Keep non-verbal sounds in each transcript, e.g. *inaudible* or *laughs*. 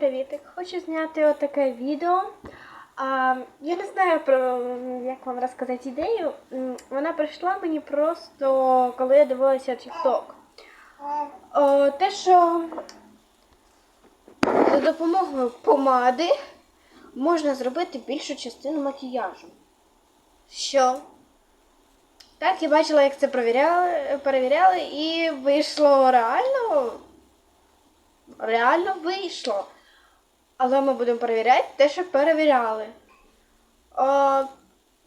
привітик! Хочу зняти отаке відео. А, я не знаю про як вам розказати ідею. Вона прийшла мені просто коли я дивилася TikTok. Те, що за допомогою помади можна зробити більшу частину макіяжу. Що? Так, я бачила, як це перевіряли, перевіряли, і вийшло реально. Реально вийшло. Але ми будемо перевіряти те, що перевіряли. А,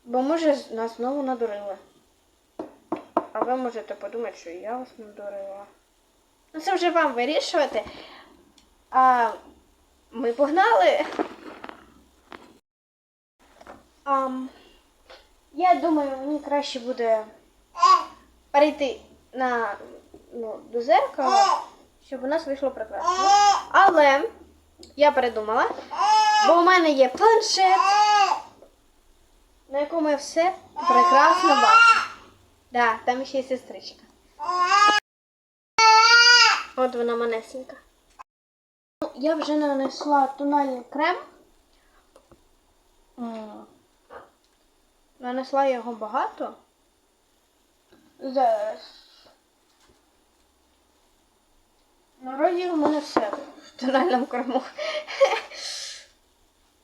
бо може нас знову надурили. А ви можете подумати, що я вас надурила. Ну це вже вам вирішувати. А ми погнали. Ам, я думаю, мені краще буде перейти на, ну, до зеркала, щоб у нас вийшло прекрасно. Але я передумала, бо у мене є планшет, на якому я все прекрасно бачу. Да, там ще є сестричка. От вона манесенька. Ну, Я вже нанесла тональний крем. Нанесла його багато. Зараз. Народі у мене все в тональному крему.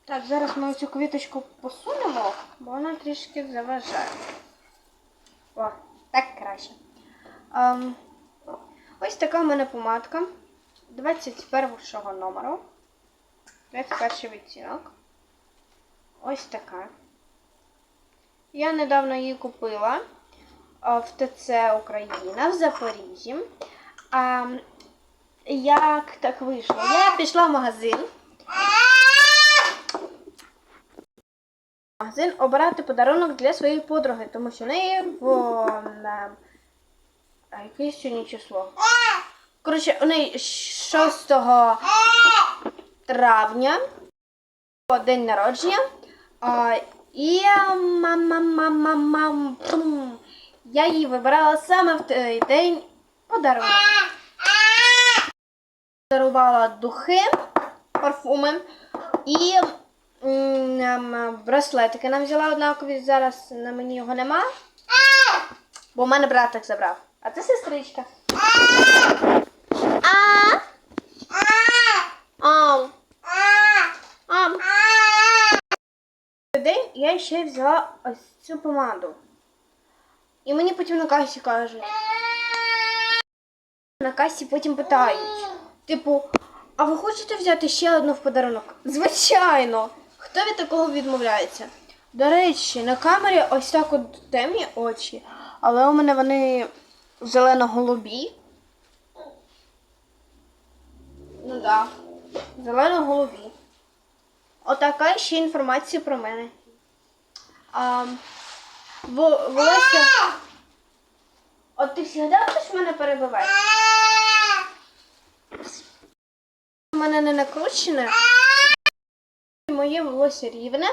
Так, зараз ми цю квіточку посунемо, бо вона трішки заважає. О, так краще. Ем, ось така в мене помадка 21 номеру. 21 відтінок. Ось така. Я недавно її купила в ТЦ Україна в Запоріжжі. Як так вийшло? Я пішла в магазин. Магазин обирати подарунок для своєї подруги, тому що в неї в на, а яке сьогодні число? Коротше, у неї 6 травня день народження. А, і мам-мам-мам-мам-мам. Я її вибирала саме в той день подарунок. Дарувала духи, парфуми і браслетики нам взяла однакові. Зараз на мені його нема. Бо в мене братик забрав. А це сестричка. А? Ам. Ам. Я ще взяла ось цю помаду. І мені потім на касі кажуть. На касі потім питають. Типу, а ви хочете взяти ще одну в подарунок? Звичайно! Хто від такого відмовляється? До речі, на камері ось так от темні очі, але у мене вони зелено-голубі. Ну так, да. зелено-голубі. Отака ще інформація про мене. А, во- волосся. От ти завжди хочеш мене перебивати? У мене не накручене. Моє волосся рівне,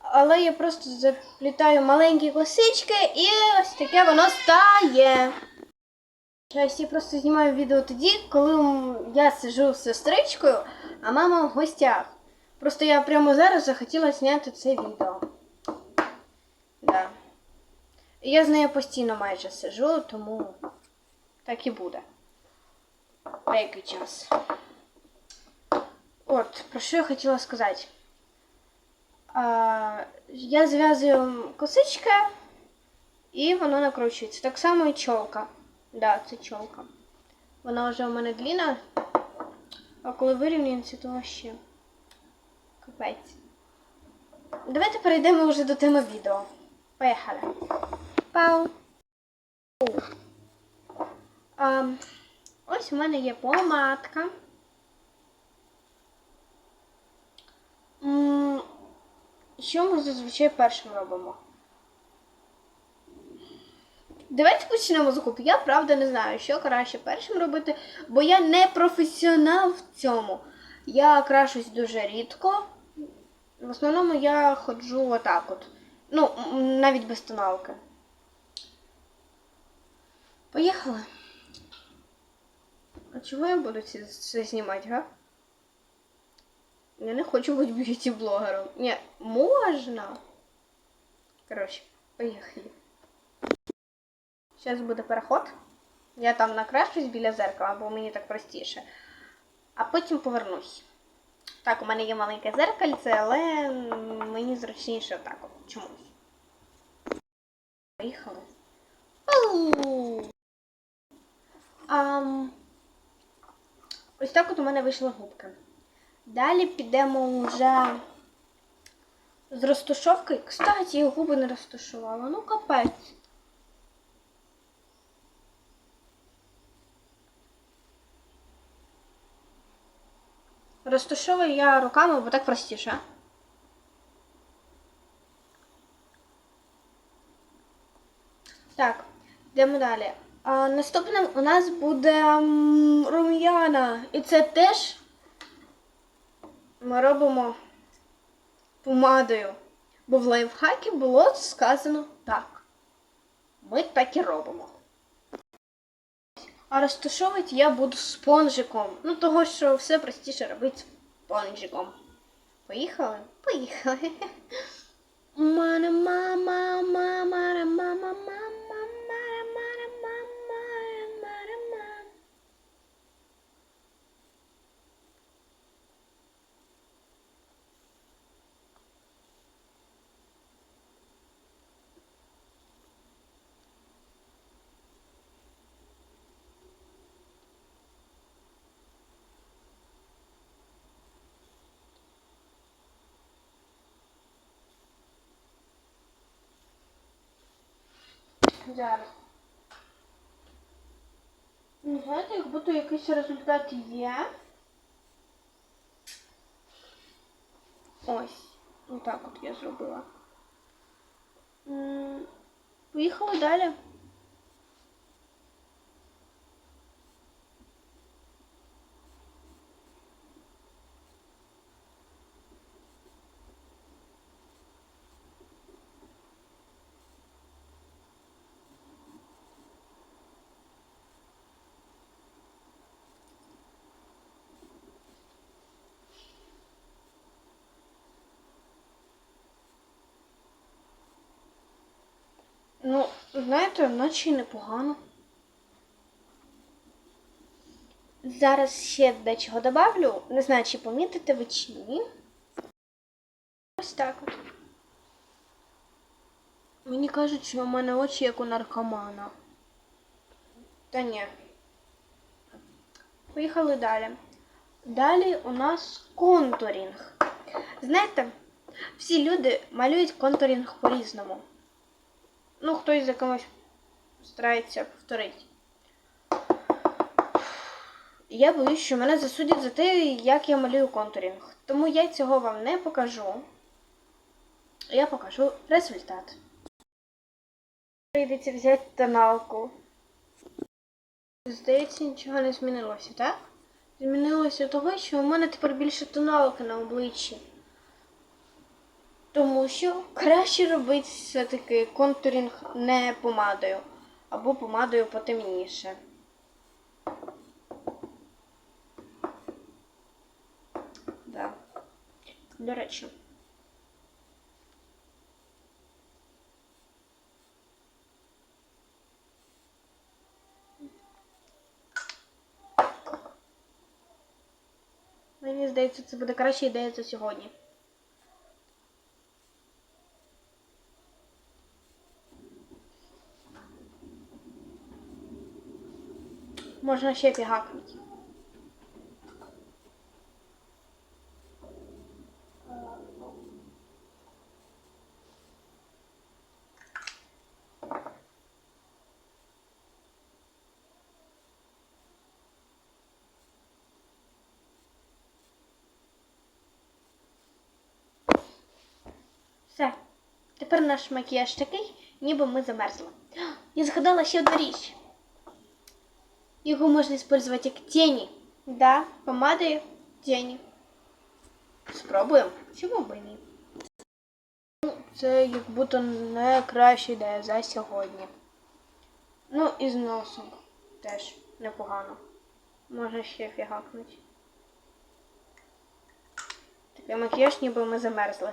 але я просто заплітаю маленькі косички і ось таке воно стає. Я просто знімаю відео тоді, коли я сиджу з сестричкою, а мама в гостях. Просто я прямо зараз захотіла зняти це відео. Да. Я з нею постійно майже сиджу, тому так і буде. Деякий час. От, про що я хотіла сказати. Я зв'язую косички, і воно накручується. Так само і чолка. Да, це чолка. Вона вже у мене длінна, а коли вирівнюється, то ще капець. Давайте перейдемо вже до теми відео. Поїхали. Пау. Ось у мене є помадка. Що ми зазвичай першим робимо? Давайте почнемо з губ. Я правда не знаю, що краще першим робити, бо я не професіонал в цьому. Я крашусь дуже рідко. В основному я ходжу отак от. Ну, навіть без тоналки. Поїхали. А чого я буду це, знімати, га? Я не хочу бути б'юті-блогером. Ні, можна. Коротше, поїхали. Зараз буде переход. Я там накрашусь біля зеркала, бо мені так простіше. А потім повернусь. Так, у мене є маленьке зеркальце, але мені зручніше так чомусь. Поїхали. Ам, ось так от у мене вийшла губка. Далі підемо вже з розташовки. Кстати, я губи не розташувала. Ну, капець. Розташовую я руками, бо так простіше. Так, йдемо далі. А, наступним у нас буде рум'яна. І це теж ми робимо помадою. Бо в лайфхакі було сказано так. Ми так і робимо. А розташовувати я буду спонжиком. Ну, того, що все простіше робити спонжиком. Поїхали? Поїхали. *laughs* У мене мама, мама, мама, мама, мама, мама, мама. Зараз. Ну, знаєте, як будто якийсь результат є. Ось. Отак от я зробила. Поїхали далі. Ну, знаєте, наче непогано. Зараз ще дечого добавлю. Не знаю, чи помітите ви чи ні. Ось так от. Мені кажуть, що в мене очі як у наркомана. Та ні. Поїхали далі. Далі у нас контурінг. Знаєте, всі люди малюють контурінг по-різному. Ну, хтось за комусь старається повторити. Я боюсь, що мене засудять за те, як я малюю контурінг. Тому я цього вам не покажу. Я покажу результат. Прийдеться взяти тоналку. Здається, нічого не змінилося, так? Змінилося того, що у мене тепер більше тоналки на обличчі. Тому що краще робити все-таки контурінг не помадою, або помадою потемніше. Да. До речі. Мені здається, це буде краща ідея за сьогодні. Можна ще пігакнути. Все. Тепер наш макіяж такий, ніби ми замерзли. Я згадала ще одну річ. Його можна використовувати як тіні. Да, помадою тіні. Спробуємо. Чому б ні? Ну, Це як будто найкраща ідея за сьогодні. Ну, і з носом теж непогано. Може ще фігакнуть. Для макіяж ніби ми замерзли.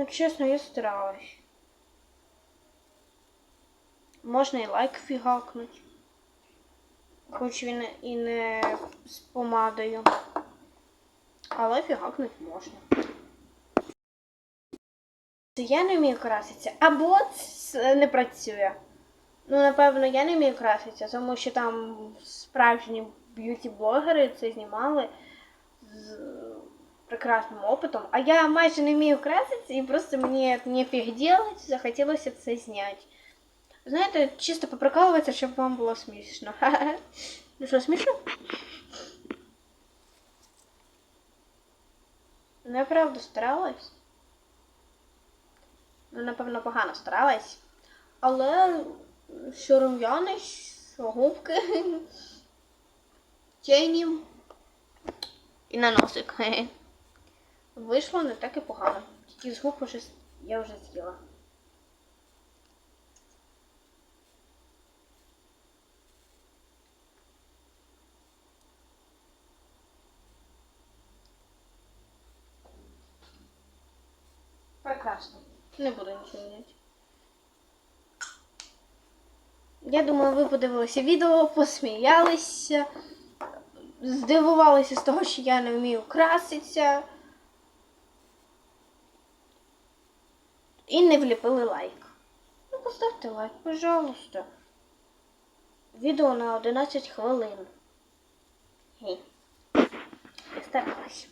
Ну, чесно, я старалась. Можна і лайк фігакнуть. Хоч він і не з помадою. Але фігакнуть можна. Я не вмію краситися. Або це не працює. Ну, напевно, я не вмію краситися, тому що там справжні б'юті-блогери це знімали прекрасним опитом. А я майже не вмію краситися і просто мені нефіг делать, захотілося це зняти. Знаєте, чисто поприкалуватися, щоб вам було смішно. Ну *laughs* що, смішно? Ну, я правда старалась. Ну, напевно, погано старалась. Але що рум'яний, що губки, *laughs* тіні і на носик. *laughs* Вийшло не так і погано. Тільки з губ уже я вже з'їла. Прекрасно. Не буду нічого міняти. Я думаю, ви подивилися відео, посміялися, здивувалися з того, що я не вмію краситися. І не вліпили лайк. Ну, поставте лайк, пожалуйста. Відео на 11 хвилин. Старалась.